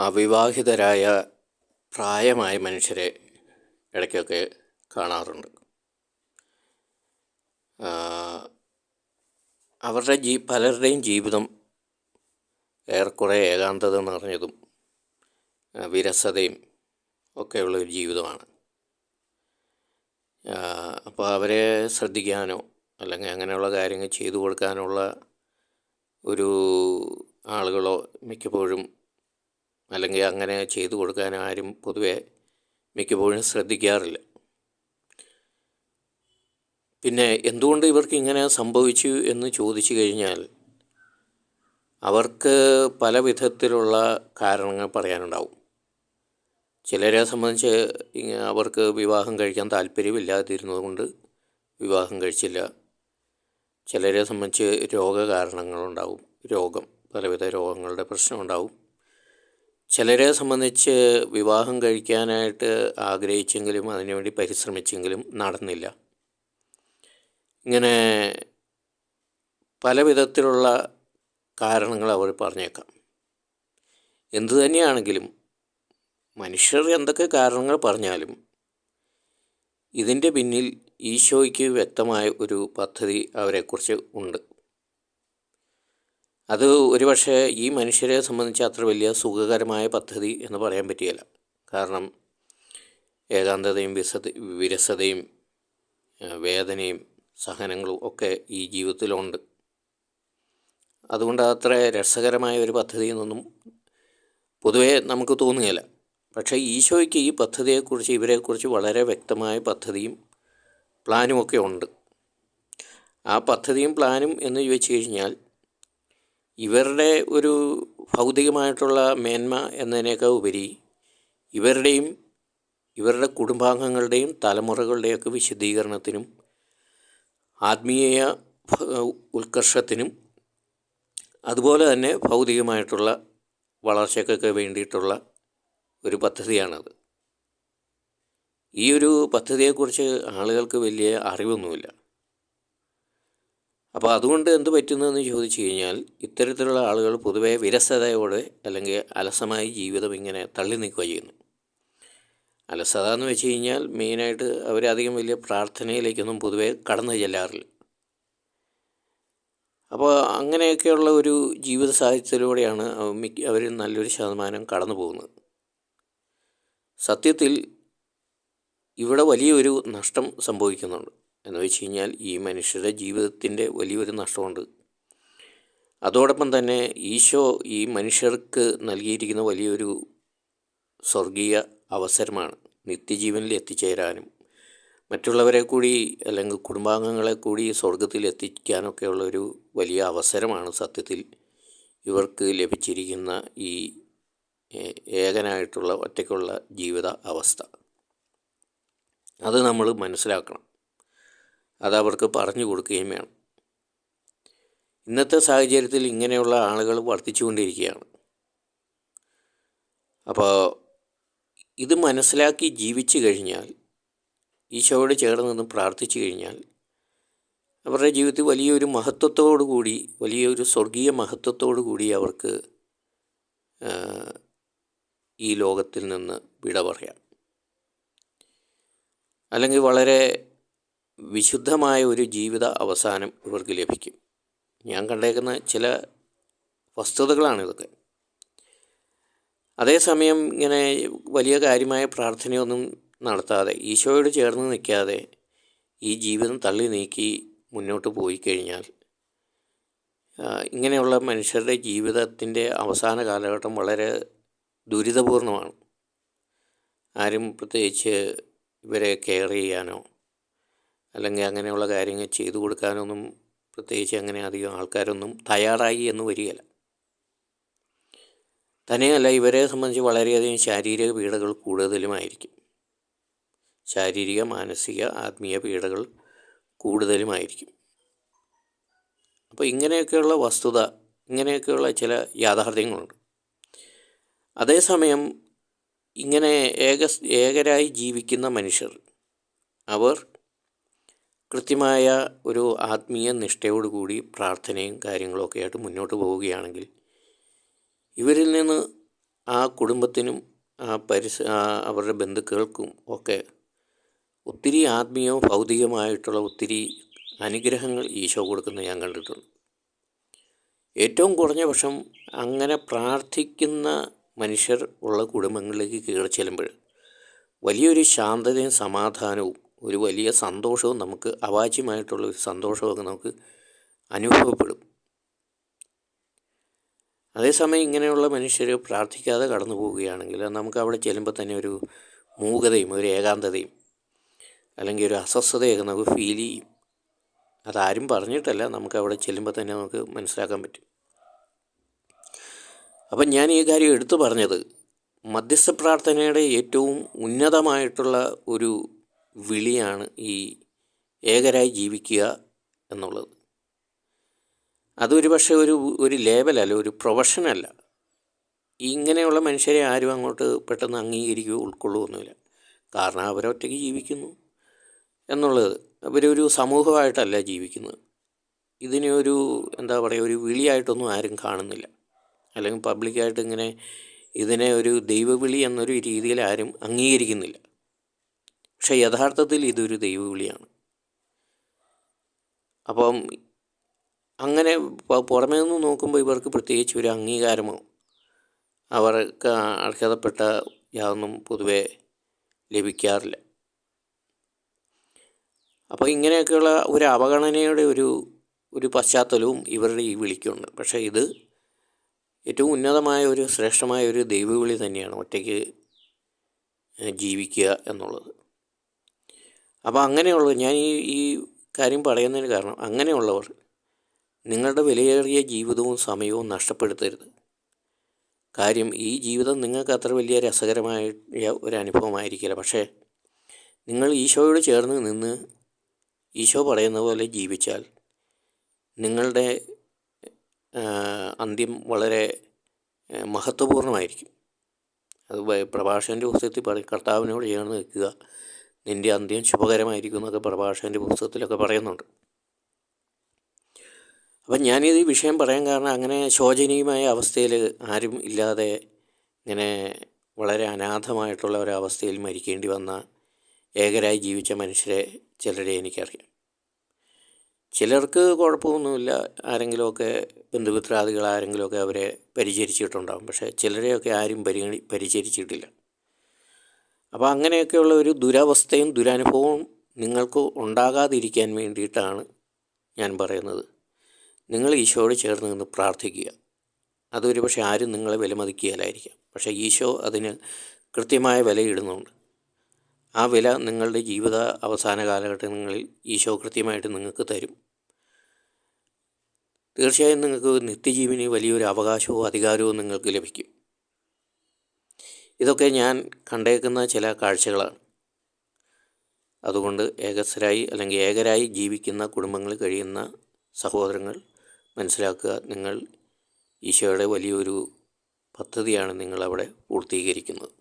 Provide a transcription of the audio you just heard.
അവിവാഹിതരായ പ്രായമായ മനുഷ്യരെ ഇടയ്ക്കൊക്കെ കാണാറുണ്ട്. അവരുടെ ജീ പലരുടെയും ജീവിതം ഏറെക്കുറെ ഏകാന്തത നിറഞ്ഞതും വിരസതയും ഒക്കെയുള്ള ഒരു ജീവിതമാണ്. അപ്പോൾ അവരെ ശ്രദ്ധിക്കാനോ അല്ലെങ്കിൽ അങ്ങനെയുള്ള കാര്യങ്ങൾ ചെയ്തു കൊടുക്കാനുള്ള ഒരു ആളുകളോ മിക്കപ്പോഴും അല്ലെങ്കിൽ അങ്ങനെ ചെയ്തു കൊടുക്കാൻ ആരും പൊതുവെ മിക്കപ്പോഴും ശ്രദ്ധിക്കാറില്ല. പിന്നെ എന്തുകൊണ്ട് ഇവർക്ക് ഇങ്ങനെ സംഭവിച്ചു എന്ന് ചോദിച്ചു കഴിഞ്ഞാൽ അവർക്ക് പല വിധത്തിലുള്ള കാരണങ്ങൾ പറയാനുണ്ടാവും. ചിലരെ സംബന്ധിച്ച് അവർക്ക് വിവാഹം കഴിക്കാൻ താല്പര്യമില്ലാതിരുന്നതുകൊണ്ട് വിവാഹം കഴിച്ചില്ല. ചിലരെ സംബന്ധിച്ച് രോഗകാരണങ്ങളുണ്ടാവും രോഗം പലവിധ രോഗങ്ങളുടെ പ്രശ്നമുണ്ടാവും. ചിലരെ സംബന്ധിച്ച് വിവാഹം കഴിക്കാനായിട്ട് ആഗ്രഹിച്ചെങ്കിലും അതിനുവേണ്ടി പരിശ്രമിച്ചെങ്കിലും നടന്നില്ല. ഇങ്ങനെ പല വിധത്തിലുള്ള കാരണങ്ങൾ അവർ പറഞ്ഞേക്കാം. എന്തു തന്നെയാണെങ്കിലും മനുഷ്യർ എന്തൊക്കെ കാരണങ്ങൾ പറഞ്ഞാലും ഇതിന്റെ പിന്നിൽ ഈശോയ്ക്ക് വ്യക്തമായ ഒരു പദ്ധതി അവരെക്കുറിച്ച് ഉണ്ട്. അത് ഒരുപക്ഷെ ഈ മനുഷ്യരെ സംബന്ധിച്ച് അത്ര വലിയ സുഖകരമായ പദ്ധതി എന്ന് പറയാൻ പറ്റിയല്ല. കാരണം ഏകാന്തതയും വിസത വിരസതയും വേദനയും സഹനങ്ങളും ഒക്കെ ഈ ജീവിതത്തിലുണ്ട്. അതുകൊണ്ട് അത്ര രസകരമായ ഒരു പദ്ധതി എന്നൊന്നും പൊതുവേ നമുക്ക് തോന്നുകയില്ല. പക്ഷേ ഈശോയ്ക്ക് ഈ പദ്ധതിയെക്കുറിച്ച് ഇവരെക്കുറിച്ച് വളരെ വ്യക്തമായ പദ്ധതിയും പ്ലാനുമൊക്കെ ഉണ്ട്. ആ പദ്ധതിയും പ്ലാനും എന്ന് ചോദിച്ചു കഴിഞ്ഞാൽ ഇവരുടെ ഒരു ഭൗതികമായിട്ടുള്ള മേന്മ എന്നതിനേക്കാൾ ഉപരി ഇവരുടെയും ഇവരുടെ കുടുംബാംഗങ്ങളുടെയും തലമുറകളുടെയൊക്കെ വിശദീകരണത്തിനും ആത്മീയ ഉത്കർഷത്തിനും അതുപോലെ തന്നെ ഭൗതികമായിട്ടുള്ള വളർച്ചയ്ക്കൊക്കെ വേണ്ടിയിട്ടുള്ള ഒരു പദ്ധതിയാണത്. ഈ ഒരു പദ്ധതിയെക്കുറിച്ച് ആളുകൾക്ക് വലിയ അറിവൊന്നുമില്ല. അപ്പോൾ അതുകൊണ്ട് എന്ത് പറ്റുന്നതെന്ന് ചോദിച്ചു കഴിഞ്ഞാൽ ഇത്തരത്തിലുള്ള ആളുകൾ പൊതുവേ വിരസതയോടെ അല്ലെങ്കിൽ അലസമായി ജീവിതം ഇങ്ങനെ തള്ളി നിൽക്കുക ചെയ്യുന്നു അലസത എന്ന് വെച്ച് കഴിഞ്ഞാൽ മെയിനായിട്ട് അവരധികം വലിയ പ്രാർത്ഥനയിലേക്കൊന്നും പൊതുവേ കടന്നു ചെല്ലാറില്ല. അപ്പോൾ അങ്ങനെയൊക്കെയുള്ള ഒരു ജീവിത സാഹചര്യത്തിലൂടെയാണ് മിക്ക അവർ നല്ലൊരു ശതമാനം കടന്നു പോകുന്നത്. സത്യത്തിൽ ഇവിടെ വലിയൊരു നഷ്ടം സംഭവിക്കുന്നുണ്ട്. എന്ന് വെച്ച് കഴിഞ്ഞാൽ ഈ മനുഷ്യരുടെ ജീവിതത്തിന്റെ വലിയൊരു നഷ്ടമുണ്ട്. അതോടൊപ്പം തന്നെ ഈശോ ഈ മനുഷ്യർക്ക് നൽകിയിരിക്കുന്ന വലിയൊരു സ്വർഗീയ അവസരമാണ് നിത്യജീവനിൽ എത്തിച്ചേരാനും മറ്റുള്ളവരെ കൂടി അല്ലെങ്കിൽ കുടുംബാംഗങ്ങളെ കൂടി സ്വർഗത്തിൽ എത്തിക്കാനൊക്കെയുള്ള ഒരു വലിയ അവസരമാണ് സത്യത്തിൽ ഇവർക്ക് ലഭിച്ചിരിക്കുന്ന ഈ ഏകനായിട്ടുള്ള ഒറ്റയ്ക്കുള്ള ജീവിത അവസ്ഥ. അത് നമ്മൾ മനസ്സിലാക്കണം. അത് അവർക്ക് പറഞ്ഞു കൊടുക്കുകയും വേണം. ഇന്നത്തെ സാഹചര്യത്തിൽ ഇങ്ങനെയുള്ള ആളുകൾ വർദ്ധിച്ചുകൊണ്ടിരിക്കുകയാണ് അപ്പോൾ ഇത് മനസ്സിലാക്കി ജീവിച്ചു കഴിഞ്ഞാൽ ഈശോയോട് ചേർന്ന് നിന്ന് പ്രാർത്ഥിച്ചു കഴിഞ്ഞാൽ അവരുടെ ജീവിതത്തിൽ വലിയൊരു മഹത്വത്തോടു കൂടി വലിയൊരു സ്വർഗീയ മഹത്വത്തോടു കൂടി അവർക്ക് ഈ ലോകത്തിൽ നിന്ന് വിട പറയാം. അല്ലെങ്കിൽ വളരെ വിശുദ്ധമായ ഒരു ജീവിത അവസാനം ഇവർക്ക് ലഭിക്കും. ഞാൻ കണ്ടേക്കുന്ന ചില വസ്തുതകളാണ് ഇതൊക്കെ. അതേസമയം ഇങ്ങനെ വലിയ കാര്യമായ പ്രാർത്ഥനയൊന്നും നടത്താതെ ഈശോയോട് ചേർന്ന് നിൽക്കാതെ ഈ ജീവിതം തള്ളി നീക്കി മുന്നോട്ട് പോയി കഴിഞ്ഞാൽ ഇങ്ങനെയുള്ള മനുഷ്യരുടെ ജീവിതത്തിന്റെ അവസാന കാലഘട്ടം വളരെ ദുരിതപൂർണമാണ്. ആരും പ്രത്യേകിച്ച് ഇവരെ കെയർ ചെയ്യാനോ അല്ലെങ്കിൽ അങ്ങനെയുള്ള കാര്യങ്ങൾ ചെയ്തു കൊടുക്കാനൊന്നും പ്രത്യേകിച്ച് അങ്ങനെ അധികം ആൾക്കാരൊന്നും തയ്യാറായി എന്ന് വരികയില്ല. തന്നെയല്ല ഇവരെ സംബന്ധിച്ച് വളരെയധികം ശാരീരിക പീഡകൾ കൂടുതലുമായിരിക്കും. ശാരീരിക മാനസിക ആത്മീയ പീഡകൾ കൂടുതലുമായിരിക്കും. അപ്പോൾ ഇങ്ങനെയൊക്കെയുള്ള വസ്തുത ഇങ്ങനെയൊക്കെയുള്ള ചില യാഥാർത്ഥ്യങ്ങളുണ്ട്. അതേസമയം ഇങ്ങനെ ഏക ഏകരായി ജീവിക്കുന്ന മനുഷ്യർ അവർ കൃത്യമായ ഒരു ആത്മീയ നിഷ്ഠയോടുകൂടി പ്രാർത്ഥനയും കാര്യങ്ങളൊക്കെ ആയിട്ട് മുന്നോട്ട് പോവുകയാണെങ്കിൽ ഇവരിൽ നിന്ന് ആ കുടുംബത്തിനും ആ പരിസ അവരുടെ ബന്ധുക്കൾക്കും ഒക്കെ ഒത്തിരി ആത്മീയവും ഭൗതികമായിട്ടുള്ള ഒത്തിരി അനുഗ്രഹങ്ങൾ ഈശോ കൊടുക്കുന്നത് ഞാൻ കണ്ടിട്ടുണ്ട്. ഏറ്റവും കുറഞ്ഞ പക്ഷം അങ്ങനെ പ്രാർത്ഥിക്കുന്ന മനുഷ്യർ ഉള്ള കുടുംബങ്ങളിലേക്ക് കയറി ചെല്ലുമ്പോൾ വലിയൊരു ശാന്തതയും സമാധാനവും ഒരു വലിയ സന്തോഷവും നമുക്ക് അവാച്യമായിട്ടുള്ള ഒരു സന്തോഷമൊക്കെ നമുക്ക് അനുഭവപ്പെടും. അതേസമയം ഇങ്ങനെയുള്ള മനുഷ്യർ പ്രാർത്ഥിക്കാതെ കടന്നു പോവുകയാണെങ്കിൽ നമുക്ക് അവിടെ ചെല്ലുമ്പോൾ തന്നെ ഒരു മൂകതയും ഒരു ഏകാന്തതയും അല്ലെങ്കിൽ ഒരു അസ്വസ്ഥതയൊക്കെ നമുക്ക് ഫീൽ ചെയ്യും. അതാരും പറഞ്ഞിട്ടല്ല നമുക്ക് അവിടെ ചെല്ലുമ്പോൾ തന്നെ നമുക്ക് മനസ്സിലാക്കാൻ പറ്റും. അപ്പം ഞാൻ ഈ കാര്യം എടുത്തു പറഞ്ഞത് മധ്യസ്ഥ പ്രാർത്ഥനയുടെ ഏറ്റവും ഉന്നതമായിട്ടുള്ള ഒരു വിളിയാണ് ഈ ഏകരായി ജീവിക്കുക എന്നുള്ളത്. അതൊരു പക്ഷേ ഒരു ഒരു ലേബലല്ല ഒരു പ്രൊഫഷനല്ല. ഇങ്ങനെയുള്ള മനുഷ്യരെ ആരും അങ്ങോട്ട് പെട്ടെന്ന് അംഗീകരിക്കുകയോ ഉൾക്കൊള്ളുകയൊന്നുമില്ല കാരണം അവരൊറ്റയ്ക്ക് ജീവിക്കുന്നു എന്നുള്ളത്. അവരൊരു സമൂഹമായിട്ടല്ല ജീവിക്കുന്നത്. ഇതിനെ ഒരു എന്താ പറയുക ഒരു വിളിയായിട്ടൊന്നും ആരും കാണുന്നില്ല. അല്ലെങ്കിൽ പബ്ലിക്കായിട്ട് ഇങ്ങനെ ഇതിനെ ഒരു ദൈവവിളി എന്നൊരു രീതിയിൽ ആരും അംഗീകരിക്കുന്നില്ല. പക്ഷേ യഥാർത്ഥത്തിൽ ഇതൊരു ദൈവവിളിയാണ്. അപ്പം അങ്ങനെ പുറമേ നിന്ന് നോക്കുമ്പോൾ ഇവർക്ക് പ്രത്യേകിച്ച് ഒരു അംഗീകാരമോ അവർക്ക് അർഹതപ്പെട്ട യാതൊന്നും പൊതുവെ ലഭിക്കാറില്ല. അപ്പോൾ ഇങ്ങനെയൊക്കെയുള്ള ഒരു അവഗണനയുടെ ഒരു ഒരു പശ്ചാത്തലവും ഇവരുടെ ഈ വിളിക്കുണ്ട്. പക്ഷേ ഇത് ഏറ്റവും ഉന്നതമായ ഒരു ശ്രേഷ്ഠമായ ഒരു ദൈവവിളി തന്നെയാണ് ഒറ്റയ്ക്ക് ജീവിക്കുക എന്നുള്ളത്. അപ്പോൾ അങ്ങനെയുള്ള ഞാൻ ഈ ഈ കാര്യം പറയുന്നതിന് കാരണം അങ്ങനെയുള്ളവർ നിങ്ങളുടെ വിലയേറിയ ജീവിതവും സമയവും നഷ്ടപ്പെടുത്തരുത്. കാര്യം ഈ ജീവിതം നിങ്ങൾക്ക് അത്ര വലിയ രസകരമായ ഒരു അനുഭവമായിരിക്കില്ല. പക്ഷേ നിങ്ങൾ ഈശോയോട് ചേർന്ന് നിന്ന് ഈശോ പറയുന്ന പോലെ ജീവിച്ചാൽ നിങ്ങളുടെ അന്ത്യം വളരെ മഹത്വപൂർണമായിരിക്കും അത് പ്രഭാഷകന്റെ പുസ്തകത്തിൽ പറയും കർത്താവിനോട് ചേർന്ന് നിൽക്കുക. നിന്റെ അന്ത്യം ശുഭകരമായിരിക്കും എന്നൊക്കെ പ്രഭാഷകന്റെ പുസ്തകത്തിലൊക്കെ പറയുന്നുണ്ട്. അപ്പം ഞാനിത് ഈ വിഷയം പറയാൻ കാരണം അങ്ങനെ ശോചനീയമായ അവസ്ഥയിൽ ആരും ഇല്ലാതെ ഇങ്ങനെ വളരെ അനാഥമായിട്ടുള്ള ഒരവസ്ഥയിൽ മരിക്കേണ്ടി വന്ന ഏകരായി ജീവിച്ച മനുഷ്യരെ ചിലരെ എനിക്കറിയാം. ചിലർക്ക് കുഴപ്പമൊന്നുമില്ല. ആരെങ്കിലുമൊക്കെ ബന്ധുമിത്രാദികൾ ആരെങ്കിലുമൊക്കെ അവരെ പരിചരിച്ചിട്ടുണ്ടാകും പക്ഷേ ചിലരെയൊക്കെ ആരും പരിഗണി പരിചരിച്ചിട്ടില്ല. അപ്പോൾ അങ്ങനെയൊക്കെയുള്ള ഒരു ദുരവസ്ഥയും ദുരനുഭവവും നിങ്ങൾക്ക് ഉണ്ടാകാതിരിക്കാൻ വേണ്ടിയിട്ടാണ് ഞാൻ പറയുന്നത്. നിങ്ങൾ ഈശോയോട് ചേർന്ന് നിന്ന് പ്രാർത്ഥിക്കുക. അതൊരു പക്ഷേ ആരും നിങ്ങളെ വിലമതിക്കുകയില്ലായിരിക്കാം. പക്ഷേ ഈശോ അതിന് കൃത്യമായ വിലയിടുന്നുണ്ട്. ആ വില നിങ്ങളുടെ ജീവിത അവസാന കാലഘട്ടങ്ങളിൽ ഈശോ കൃത്യമായിട്ട് നിങ്ങൾക്ക് തരും. തീർച്ചയായും നിങ്ങൾക്ക് നിത്യജീവന് വലിയൊരു അവകാശവും അധികാരവും നിങ്ങൾക്ക് ലഭിക്കും. ഇതൊക്കെ ഞാൻ കണ്ടേക്കുന്ന ചില കാഴ്ചകളാണ്. അതുകൊണ്ട് ഏകസ്വരായി അല്ലെങ്കിൽ ഏകരായി ജീവിക്കുന്ന കുടുംബങ്ങളിൽ കഴിയുന്ന സഹോദരങ്ങൾ മനസ്സിലാക്കുക നിങ്ങൾ ഈശോയുടെ വലിയൊരു പദ്ധതിയാണ് നിങ്ങളവിടെ പൂർത്തീകരിക്കുന്നത്.